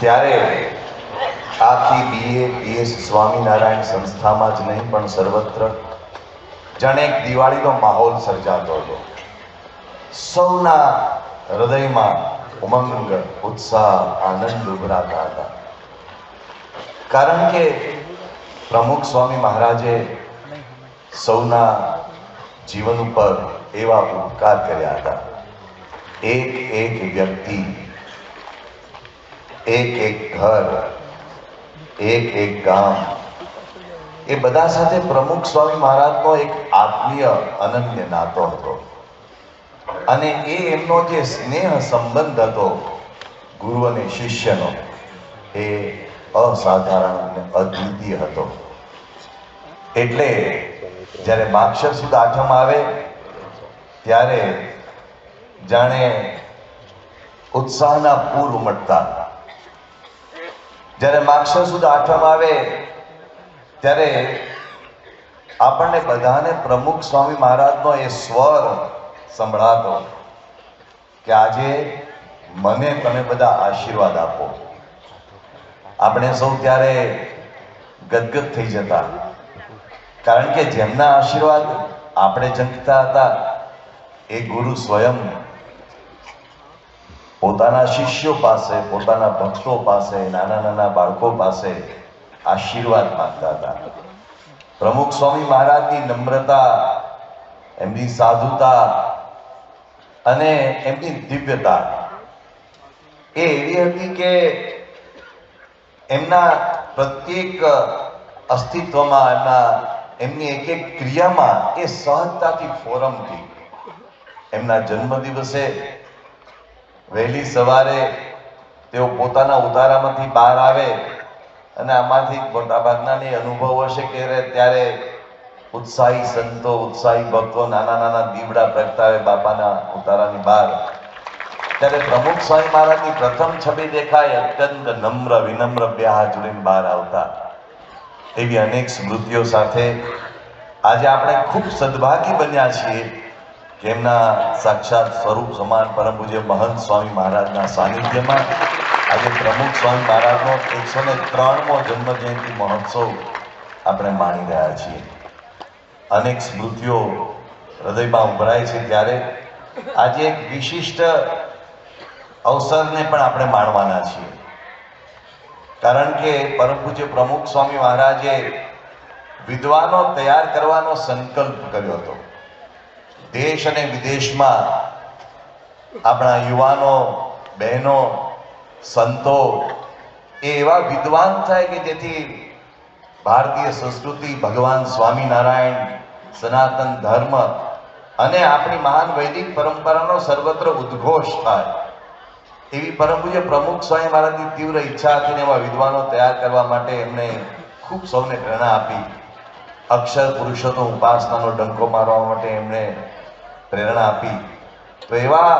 ત્યારે આખી BA, BS Swaminarayan સંસ્થામાં જ નહીં, પણ સર્વત્ર જાણે એક દિવાળીનો માહોલ સર્જાતો હતો. સૌના હૃદયમાં ઉમંગ, ઉત્સાહ, આનંદ ઉભરાતા હતા. કારણ કે પ્રમુખ સ્વામી મહારાજે સૌના જીવન ઉપર એવા ઉપકાર કર્યા હતા. એક એક વ્યક્તિ એક એક ઘર, એક એક ગામ. એ બધા સાથે પ્રમુખ સ્વામી મહારાજનો એક આત્મીય અનન્ય નાતો હતો. અને એ એમનો જે સ્નેહ સંબંધ હતો ગુરુ અને શિષ્યનો, એ અસાધારણ અને અદ્વિતીય હતો. એટલે જ્યારે માક્ષર સુદ આઠમ આવે, ત્યારે જાણે ઉત્સાહના પૂર ઉમટતા જ્યારે માક્ષર સુદ આઠવામાં આવે, ત્યારે આપણને બધાને પ્રમુખ સ્વામી મહારાજનો એ સ્વર સંભળાતો કે આજે મને તમે બધા આશીર્વાદ આપો. આપણે સૌ ત્યારે ગદગદ થઈ જતા. કારણ કે જેમના આશીર્વાદ આપણે જંકતા હતા, એ ગુરુ સ્વયં પોતાના શિષ્યો પાસે, પોતાના ભક્તો પાસે, નાના નાના બાળકો પાસે આશીર્વાદ માંગતા હતા. પ્રમુખ સ્વામી મહારાજની નમ્રતા, એમની સાધુતા અને એમની દિવ્યતા એ એવી હતી કે એમના પ્રત્યેક અસ્તિત્વમાં, એમના એમની એક એક ક્રિયામાં એ સહજતાથી ફોરમથી એમના જન્મ દિવસે વહેલી સવારે તેઓ પોતાના ઉતારામાંથી બહાર આવે અને આમાંથી મોટાભાગનાની અનુભવ હશે કે ત્યારે ઉત્સાહી સંતો, ઉત્સાહી ભક્તો નાના નાના દીવડા પ્રગટાવે બાપાના ઉતારાની બહાર. ત્યારે પ્રમુખ સ્વામી મહારાજની પ્રથમ છબી દેખાય અત્યંત નમ્ર, વિનમ્ર બે હાથ જોડીને બહાર આવતા. એવી અનેક સ્મૃતિઓ સાથે આજે આપણે ખૂબ સદભાગી બન્યા છીએ. કે એમના સાક્ષાત સ્વરૂપ સમાન પરમ પૂજ્ય મહંત સ્વામી મહારાજના સાનિધ્યમાં આજે પ્રમુખ સ્વામી મહારાજનો એકસો ને ત્રણમો જન્મ જયંતિ મહોત્સવ આપણે માણી રહ્યા છીએ. અનેક સ્મૃતિઓ હૃદયમાં ઉભરાય છે ત્યારે આજે એક વિશિષ્ટ અવસરને પણ આપણે માણવાના છીએ. કારણ કે પરમ પૂજ્ય પ્રમુખ સ્વામી મહારાજે વિદ્વાનો તૈયાર કરવાનો સંકલ્પ કર્યો હતો. દેશ અને વિદેશમાં આપણા યુવાનો, બહેનો, સંતો એ એવા વિદ્વાન થાય કે જેથી ભારતીય સંસ્કૃતિ, ભગવાન સ્વામિનારાયણ, સનાતન ધર્મ અને આપણી મહાન વૈદિક પરંપરાનો સર્વત્ર ઉદ્ઘોષ થાય. એવી પરમ પૂજ્ય પ્રમુખ સ્વામી મહારાજની તીવ્ર ઈચ્છા હતી ને એવા વિદ્વાનો તૈયાર કરવા માટે એમણે ખૂબ સૌને પ્રેરણા આપી. અક્ષર પુરુષોત્તમ ઉપાસનાનો ડંકો મારવા માટે એમણે પ્રેરણા આપી. તો એવા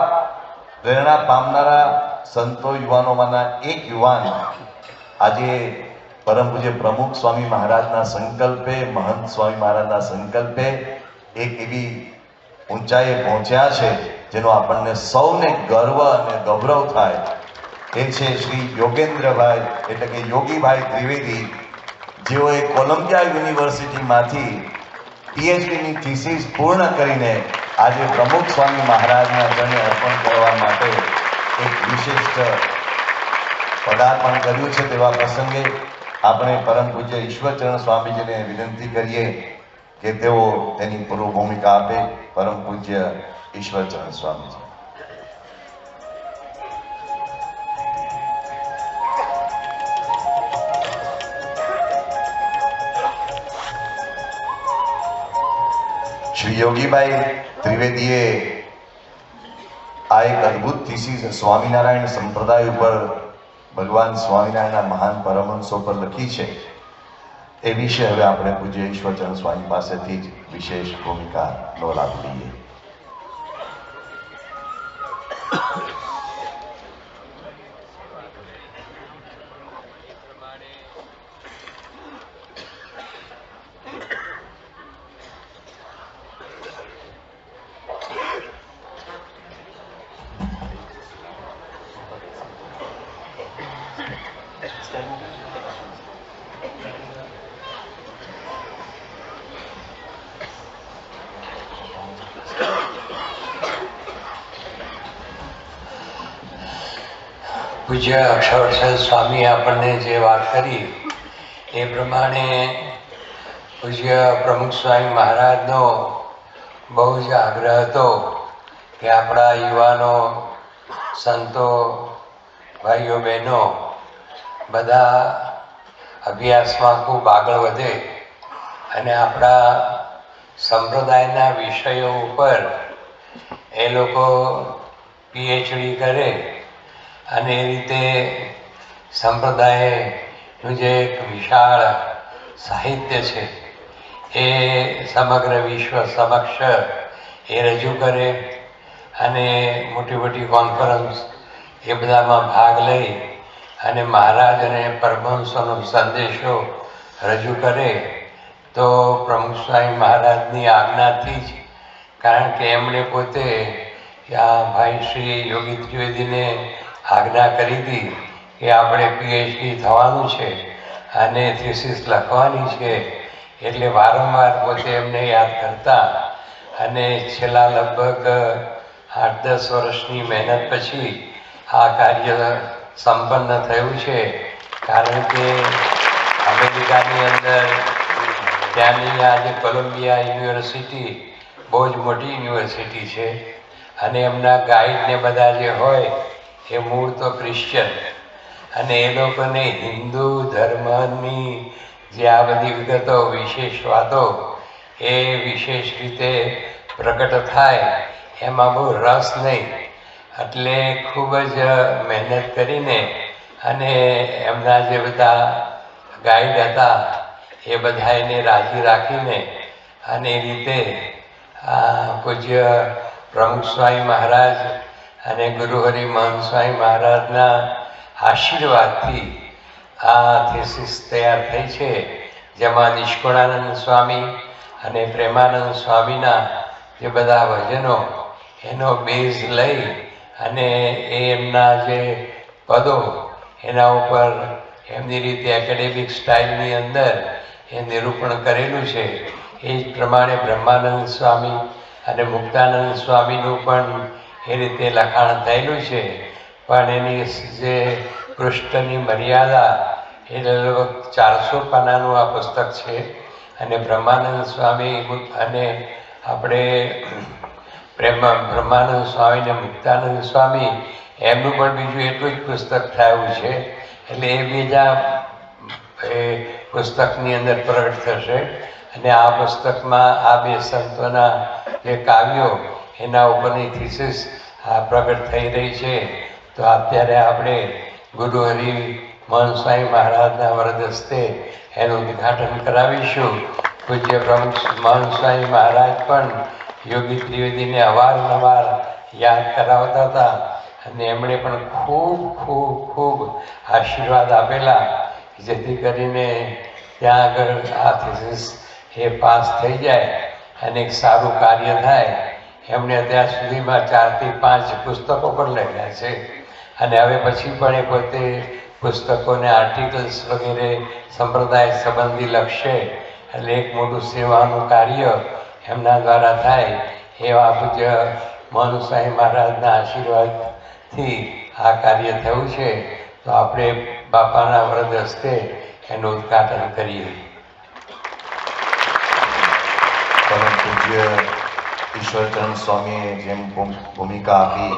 પ્રેરણા પામનારા સંતો યુવાનોમાંના એક યુવાન આજે પરમ પૂજ્ય પ્રમુખ સ્વામી મહારાજના સંકલ્પે, મહંત સ્વામી મહારાજના સંકલ્પે એક એવી ઊંચાઈએ પહોંચ્યા છે, જેનો આપણને સૌને ગર્વ અને ગૌરવ થાય. એ છે શ્રી યોગેન્દ્રભાઈ, એટલે કે યોગીભાઈ ત્રિવેદી, જેઓએ કોલંબિયા યુનિવર્સિટીમાંથી પીએચડીની થીસીસ પૂર્ણ કરીને આજે પ્રમુખ સ્વામી મહારાજના ચરણે અર્પણ કરવા માટે એક વિશિષ્ટ પદાર્પણ કર્યું છે તેવા પ્રસંગે આપણે પરમ પૂજ્ય ઈશ્વરચરણ સ્વામીજીને વિનંતી કરીએ કે તેઓ તેની પૂર્વ ભૂમિકા આપે પરમ પૂજ્ય ઈશ્વરચરણ સ્વામીજી. શ્રી યોગીભાઈ ત્રિવેદીએ આ એક અદ્ભુત થીસીસ સ્વામિનારાયણ સંપ્રદાય ઉપર ભગવાન સ્વામિનારાયણના મહાન પરમહંસો પર લખી છે. એ વિશે હવે આપણે પૂજ્ય ઈશ્વરચંદ સ્વામી પાસેથી જ વિશેષ ભૂમિકા ભૂમિકાનો લાભ લઈએ પૂજ્ય અક્ષરસર સ્વામી આપણને જે વાત કરી, એ પ્રમાણે પૂજ્ય પ્રમુખ સ્વામી મહારાજનો બહુ જ આગ્રહ હતો કે આપણા યુવાનો, સંતો, ભાઈઓ, બહેનો બધા અભ્યાસમાં ખૂબ આગળ વધે અને આપણા સંપ્રદાયના વિષયો ઉપર એ લોકો પીએચડી કરે અને એ રીતે સંપ્રદાયનું જે એક વિશાળ સાહિત્ય છે, એ સમગ્ર વિશ્વ સમક્ષ એ રજૂ કરે અને મોટી મોટી કોન્ફરન્સ એ બધામાં ભાગ લઈ અને મહારાજ અને પરમહંસોનો સંદેશો રજૂ કરે, તો પ્રમુખ સ્વામી મહારાજની આજ્ઞાથી જ, કારણ કે એમણે પોતે, આ ભાઈ શ્રી યોગી ત્રિવેદીને આજ્ઞા કરી હતી કે આપણે પીએચડી થવાનું છે અને થિસિસ લખવાની છે. એટલે વારંવાર પોતે એમને યાદ કરતા અને છેલ્લા લગભગ આઠ દસ વર્ષની મહેનત પછી આ કાર્ય સંપન્ન થયું છે. કારણ કે અમેરિકાની અંદર ત્યાંની આજે કોલંબિયા યુનિવર્સિટી બહુ જ મોટી યુનિવર્સિટી છે અને એમના ગાઈડને બધા જે હોય એ મૂળ તો ક્રિશ્ચન અને એ લોકોને હિન્દુ ધર્મની જે આ બધી વિગતો, વિશેષ વાતો, એ વિશેષ રીતે પ્રગટ થાય, એમાં બહુ રસ નહીં. એટલે ખૂબ જ મહેનત કરીને અને એમના જે બધા ગાઈડ હતા, એ બધા એને રાજી રાખીને અને એ રીતે પૂજ્ય પ્રમુખ સ્વામી મહારાજ અને ગુરુ હરિ સ્વામી મહારાજના આશીર્વાદથી આ થીસીસ તૈયાર થઈ છે. જેમાં નિષ્કુળાનંદ સ્વામી અને પ્રેમાનંદ સ્વામીના જે બધા ભજનો, એનો બેઝ લઈ અને એ એમના જે પદો, એના ઉપર એમની રીતે એકેડેમિક સ્ટાઇલની અંદર એ નિરૂપણ કરેલું છે. એ જ પ્રમાણે બ્રહ્માનંદ સ્વામી અને મુક્તાનંદ સ્વામીનું પણ એ રીતે લખાણ થયેલું છે. પણ એની જે પૃષ્ઠની મર્યાદા, એ લગભગ ચારસો પાનાનું આ પુસ્તક છે. અને બ્રહ્માનંદ સ્વામી અને આપણે પ્રેમા, બ્રહ્માનંદ સ્વામી અને મુક્તાનંદ સ્વામી, એમનું પણ બીજું એટલું જ પુસ્તક થયું છે. એટલે એ બીજા, એ પુસ્તકની અંદર પ્રગટ થશે. અને આ પુસ્તકમાં આ બે સંતોના જે કાવ્યો એના ઉપરની થીસીસ આ પ્રગટ થઈ રહી છે. તો અત્યારે આપણે ગુરુ હરિ મોહન સ્વામી મહારાજના વરદ હસ્તે એનું ઉદ્ઘાટન કરાવીશું. પૂજ્ય પ્રમુખ મોહન સ્વામી મહારાજ પણ યોગી ત્રિવેદીને અવારનવાર યાદ કરાવતા હતા અને એમણે પણ ખૂબ ખૂબ ખૂબ આશીર્વાદ આપેલા, જેથી કરીને ત્યાં આગળ આ થીસીસ એ પાસ થઈ જાય અને એક સારું કાર્ય થાય. એમણે અત્યાર સુધીમાં ચારથી પાંચ પુસ્તકો પણ લખ્યા છે. અને હવે પછી પણ એ પોતે પુસ્તકોને આર્ટિકલ્સ વગેરે સંપ્રદાય સંબંધી લખશે. એટલે એક મોટું સેવાનું કાર્ય એમના દ્વારા થાય એવા પૂજ્ય મનુસાહી મહારાજના આશીર્વાદથી આ કાર્ય થયું છે. તો આપણે બાપાના વ્રત હસ્તે એનું ઉદ્ઘાટન કરીએ. પૂજ્ય ઈશ્વરચંદ સ્વામીએ જેમ ભૂમિકા આપી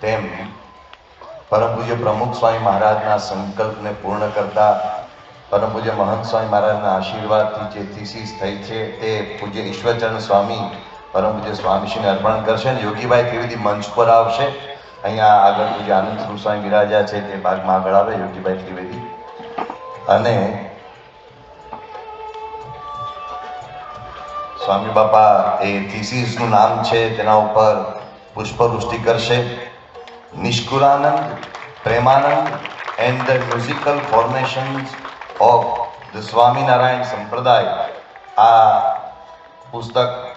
તેમ પરમ પૂજ્ય પ્રમુખ સ્વામી મહારાજના સંકલ્પને પૂર્ણ કરતા પરમ પૂજ્ય મહંત સ્વામી મહારાજના આશીર્વાદથી જે થીસીસ થઈ છે તે પૂજ્ય ઈશ્વરચંદ સ્વામી પરમ પૂજ્ય સ્વામીશ્રીને અર્પણ કરશે અને યોગીભાઈ ત્રિવેદી મંચ પર આવશે, અહીંયા આગળ પૂજ્ય આનંદ સ્વામી બિરાજા છે તે ભાગમાં આગળ આવે, યોગીભાઈ ત્રિવેદી. અને સ્વામી બાપા, એ થીસીસનું નામ છે, તેના ઉપર પુષ્પવૃષ્ટિ કરશે. Nishkulanand Premanand and the musical formations of the Swaminarayan Sampraday. આ પુસ્તક,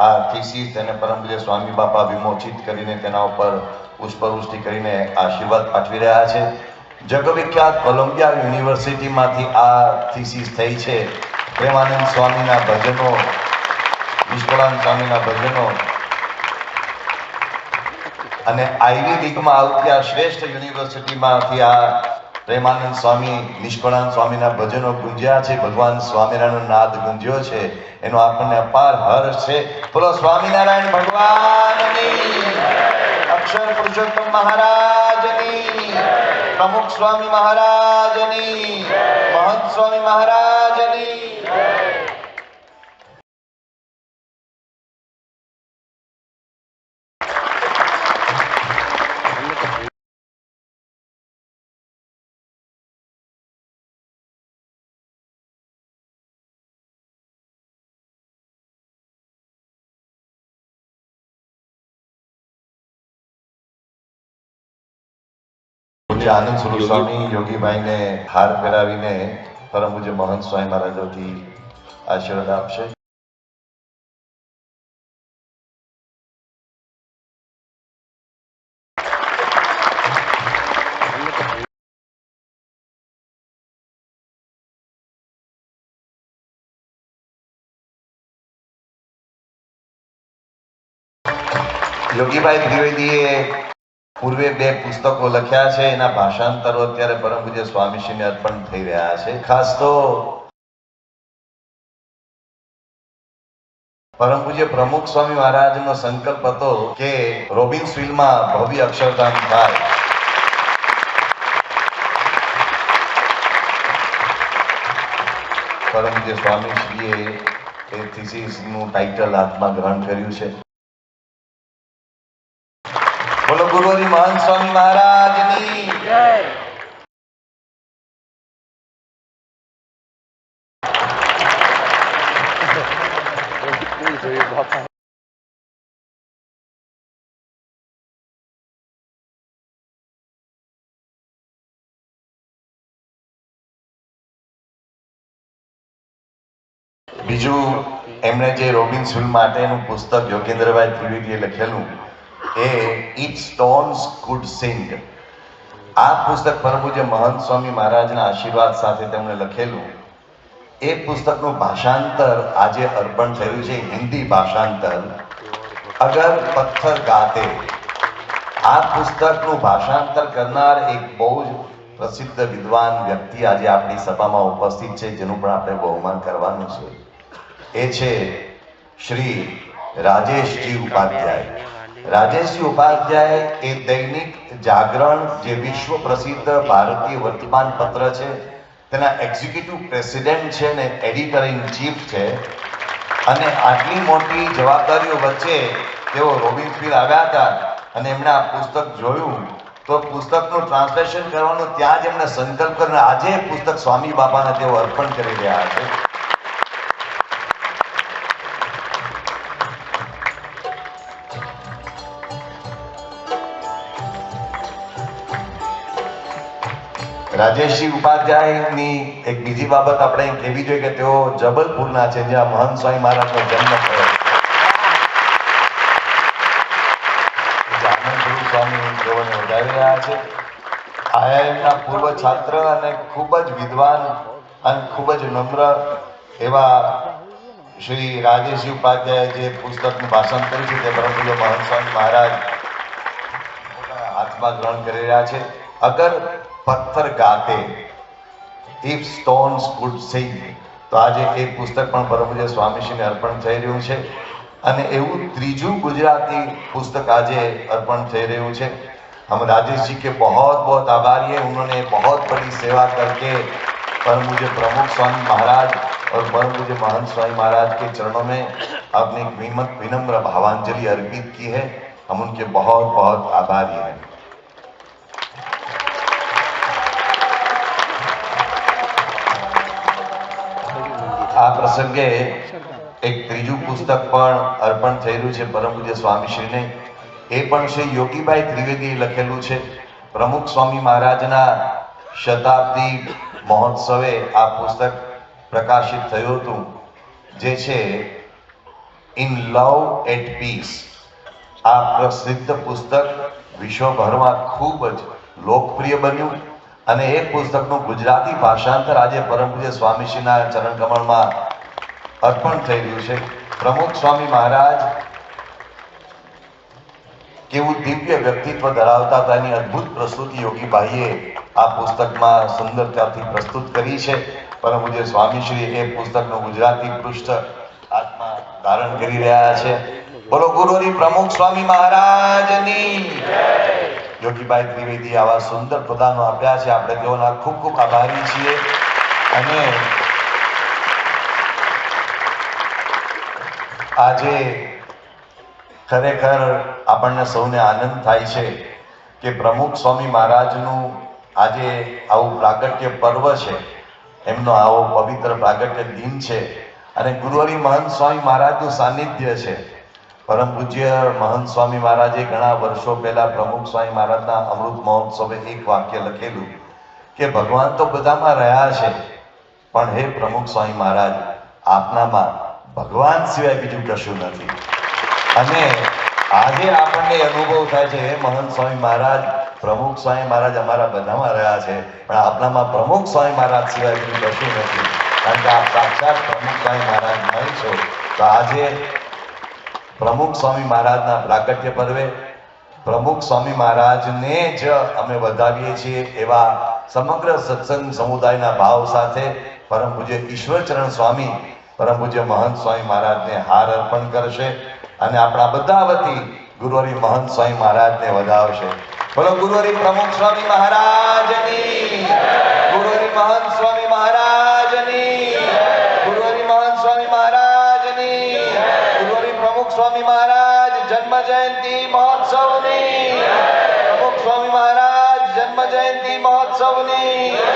આ થીસીસ તેને પરમપ્રિય સ્વામી બાપા વિમોચિત કરીને તેના ઉપર પુષ્પવૃષ્ટિ કરીને આશીર્વાદ પાઠવી રહ્યા છે. જગવિખ્યાત કોલંબિયા યુનિવર્સિટીમાંથી આ થીસીસ થઈ છે. પ્રેમાનંદ સ્વામીના ભજનો નિષ્કળાનંદ સ્વામીના ભજનો. અને આઈવી લીગમાં આવતી આ શ્રેષ્ઠ યુનિવર્સિટીમાંથી આ પ્રેમાનંદ સ્વામી નિષ્કળાન સ્વામીના ભજનો ગુંજ્યા છે. ભગવાન સ્વામિનારાયણનો નાદ ગુંજ્યો છે. એનો આપણને અપાર હર્ષ છે. બોલો, સ્વામિનારાયણ ભગવાનની. અક્ષર પુરુષોત્તમ મહારાજની. પ્રમુખ સ્વામી મહારાજની. મહંત સ્વામી મહારાજની પૂજ્ય આનંદ સ્વરૂપ સ્વામી યોગીભાઈને હાર પહેરાવીને પરમ પૂજ્ય મહંત સ્વામી મહારાજોથી આશીર્વાદ આપશે. યોગીભાઈ ત્રિવેદીએ પૂર્વે બે પુસ્તકો લખ્યા છે. એના ભાષાંતરો અત્યારે પરમ પૂજ્ય સ્વામીશ્રીને અર્પણ થઈ રહ્યા છે. ખાસ તો પરમ પૂજ્ય પ્રમુખ સ્વામી મહારાજનો સંકલ્પ હતો કે રોબિન્સવિલમાં ભવ્ય અક્ષરધામ થાય. પરમ પૂજ્ય સ્વામીશ્રીએ એ થીસીસનું ટાઇટલ હાથમાં ગ્રહણ કર્યું છે. મહંત સ્વામી મહારાજની. બીજું એમણે જે રોબિન્સવિલ માટેનું પુસ્તક યોગેન્દ્રભાઈ ત્રિવેદીએ લખેલું એ ઇટ સ્ટોન્સ ગુડ સિંગ આ પુસ્તક પરમપૂજ્ય મહંત સ્વામી મહારાજના આશીર્વાદ સાથે તેમણે લખેલું. એ પુસ્તકનું ભાષાંતર આજે અર્પણ થયું છે, હિન્દી ભાષાંતર. અગર પથ્થર ગાતે. આ પુસ્તકનું ભાષાંતર કરનાર એક બહુ જ પ્રસિદ્ધ વિદ્વાન વ્યક્તિ આજે આપણી સભામાં ઉપસ્થિત છે, જેનું પણ આપણે બહુમાન કરવાનું છે. એ છે શ્રી રાજેશજી ઉપાધ્યાય. રાજેશજી ઉપાધ્યાય એ દૈનિક જાગરણ જે વિશ્વ પ્રસિદ્ધ ભારતીય વર્તમાન પત્ર છે, તેના એક્ઝિક્યુટિવ પ્રેસિડેન્ટ છે ને એડિટર ઇન ચીફ છે. અને આટલી મોટી જવાબદારીઓ વચ્ચે તેઓ રોબિન્સવિલ આવ્યા હતા અને એમણે આ પુસ્તક જોયું. તો પુસ્તકનું ટ્રાન્સલેશન કરવાનું ત્યાં જ એમણે સંકલ્પ કરીને આજે પુસ્તક સ્વામી બાબાને તેઓ અર્પણ કરી રહ્યા છે. રાજેશજી ઉપાધ્યાયની એક બીજી બાબત આપણે કહેવી જોઈએ કે તેઓ જબલપુરના છે, જ્યાં મહંત સ્વામી મહારાજનો જન્મ થયો. સ્વામી તેઓને વધાવી રહ્યા છે. આઈઆઈએમના પૂર્વ છાત્ર અને ખૂબ જ વિદ્વાન અને ખૂબ જ નમ્ર એવા શ્રી રાજેશજી ઉપાધ્યાય જે પુસ્તકનું ભાષણ કર્યું છે, તે પરમ પૂજ્ય મહંત સ્વામી મહારાજ હાથમાં ગ્રહણ કરી રહ્યા છે. અગર પથ્થર ગાતે ઇફ સ્ટોન્સ કુડ સિંગ તો આજે એ પુસ્તક પણ પરમ પૂજ્ય સ્વામીશ્રીને અર્પણ થઈ રહ્યું છે અને એવું ત્રીજું ગુજરાતી पुस्तक आज अर्पण થઈ રહ્યું છે हम राजेश जी के बहुत बहुत आभारी हैं उन्होंने बहुत बड़ी सेवा करके परम पूज्य प्रमुख स्वामी महाराज और परम पूज्य महंत स्वामी महाराज के चरणों में अपनी एक विनम्र विनम्र भावांजलि अर्पित की है हम उनके बहुत बहुत आभारी हैं આ પ્રસંગે એક ત્રીજું પુસ્તક પણ અર્પણ રહ્યું છે પરમ પૂજ્ય સ્વામીશ્રીને. એ પણ શ્રી યોગીભાઈ ત્રિવેદીએ લખેલું છે. પ્રમુખ સ્વામી મહારાજના શતાબ્દી મહોત્સવે આ પુસ્તક પ્રકાશિત થયું હતું, જે છે ઇન લવ એટ પીસ. આ પ્રસિદ્ધ પુસ્તક વિશ્વભરમાં ખૂબ જ લોકપ્રિય બન્યું. અને એ પુસ્તકનું ગુજરાતી ભાષાંતર આજે પરમ પૂજ્ય સ્વામીશ્રીના ચરણ કમળમાં અર્પણ થઈ રહ્યું છે. પ્રમુખ સ્વામી મહારાજ કેવું દિવ્ય વ્યક્તિત્વ ધરાવતા હતા, એની અદ્ભુત પ્રસ્તુતિ યોગીભાઈએ આ પુસ્તકમાં સુંદરતાથી પ્રસ્તુત કરી છે. પરમ પૂજ્ય સ્વામીશ્રી એ પુસ્તકનું ગુજરાતી પૃષ્ઠ હાથમાં ધારણ કરી રહ્યા છે. બોલો ગુરુની પ્રમુખ સ્વામી મહારાજની યોગીભાઈ ત્રિવેદી આવા સુંદર પ્રદાનો આપ્યા છે. આપણે તેઓના ખૂબ ખૂબ આભારી છીએ. અને આજે ખરેખર આપણને સૌને આનંદ થાય છે કે પ્રમુખ સ્વામી મહારાજનું આજે આવું પ્રાગટ્ય પર્વ છે. એમનો આવો પવિત્ર પ્રાગટ્ય દિન છે. અને ગુરુહરિ મહંત સ્વામી મહારાજનું સાનિધ્ય છે. પરમ પૂજ્ય મહંત સ્વામી મહારાજે ઘણા વર્ષો પહેલા પ્રમુખ સ્વામી મહારાજના અમૃત મહોત્સવે એક વાક્ય લખેલું કે, ભગવાન તો બધામાં રહ્યા છે, પણ હે પ્રમુખ સ્વામી મહારાજ, આપનામાં ભગવાન સિવાય બીજું કશું નથી. અને આજે આપણને અનુભવ થાય છે, હે મહંત સ્વામી મહારાજ, પ્રમુખ સ્વામી મહારાજ અમારા બધામાં રહ્યા છે, પણ આપણામાં પ્રમુખ સ્વામી મહારાજ સિવાય બીજું કશું નથી. કારણ કે આપ સાક્ષાત પ્રમુખ સ્વામી મહારાજ છો. તો આજે પ્રમુખ સ્વામી મહારાજના પ્રાગટ્ય પર્વે પ્રમુખ સ્વામી મહારાજને જ અમે વધાવીએ છીએ એવા સમગ્ર સત્સંગ સમુદાયના ભાવ સાથે પરમ પૂજ્ય ઈશ્વરચરણ સ્વામી, પરમ પૂજ્ય મહંત સ્વામી મહારાજને હાર અર્પણ કરશે અને આપણા બધા વતી ગુરુવારી મહંત સ્વામી મહારાજને વધાવશે. બોલો ગુરુવારી પ્રમુખ સ્વામી મહારાજની ગુરુવારી મહંત સ્વામી নেই